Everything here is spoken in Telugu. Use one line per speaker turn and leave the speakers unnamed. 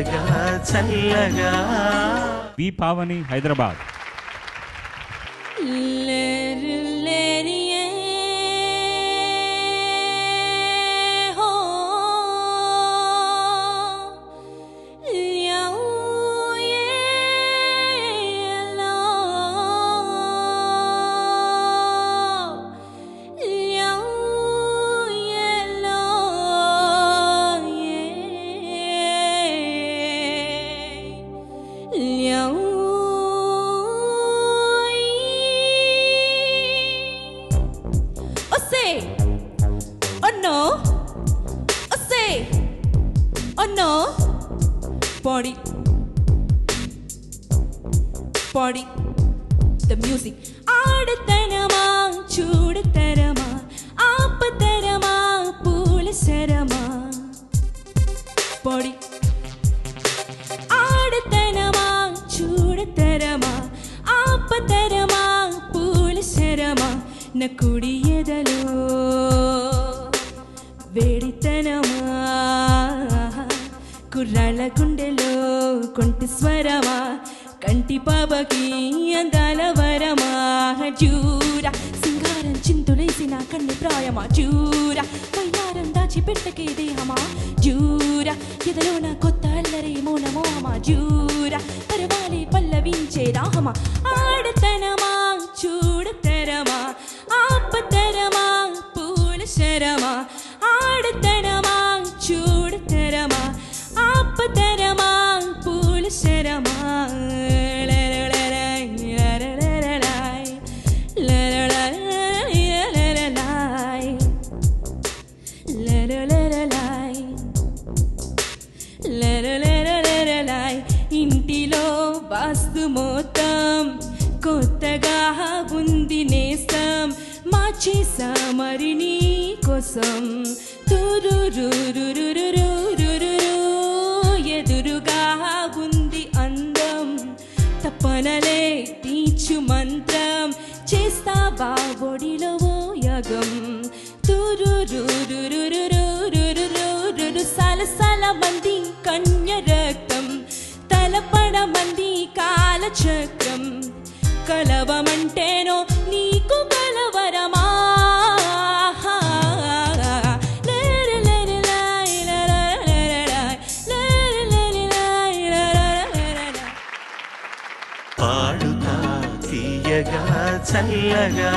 చల్లగా.
వి పావని హైదరాబాద్.
లేరు say, oh no, oh say, oh no, body, body, the music. ആടത്തരമാ ചൂടത്തരമാ ആപ്പത്തരമാ പൂലസരമാ പൊടി ആടത്തരമാ నా కుడి ఎదలో వేడితనమా? కుర్రాళ్ళ గుండెలో కొంటి స్వరమా? కంటి పాపకి అందాల వరమా? జూరా సింగారం చింతులేసిన కన్ను ప్రాయమా? జూరా పైనారం దాచి పెట్టకే దేహమా? జూరా ఎదలో నా కొత్త అల్లరే అల్లరి మౌనమోహమా జూరా పరవాలి పల్లవించే రాహమా ఆడతనమా? చూడతరమా వాస్తు మోతాం కొత్తగా ఉంది నేస్తాం మార్చేసా మరి నీ కోసం. ఎదురుగా ఉంది అందం తప్పనలే తీర్చు మంత్రం చేస్తావా బాబొడిలో యగం తురు సల సల మంది కలపడమంది కాలచక్రం. కలవమంటేనో నీకు కలవరమా?
పాడుతా తీయగా చల్లగా.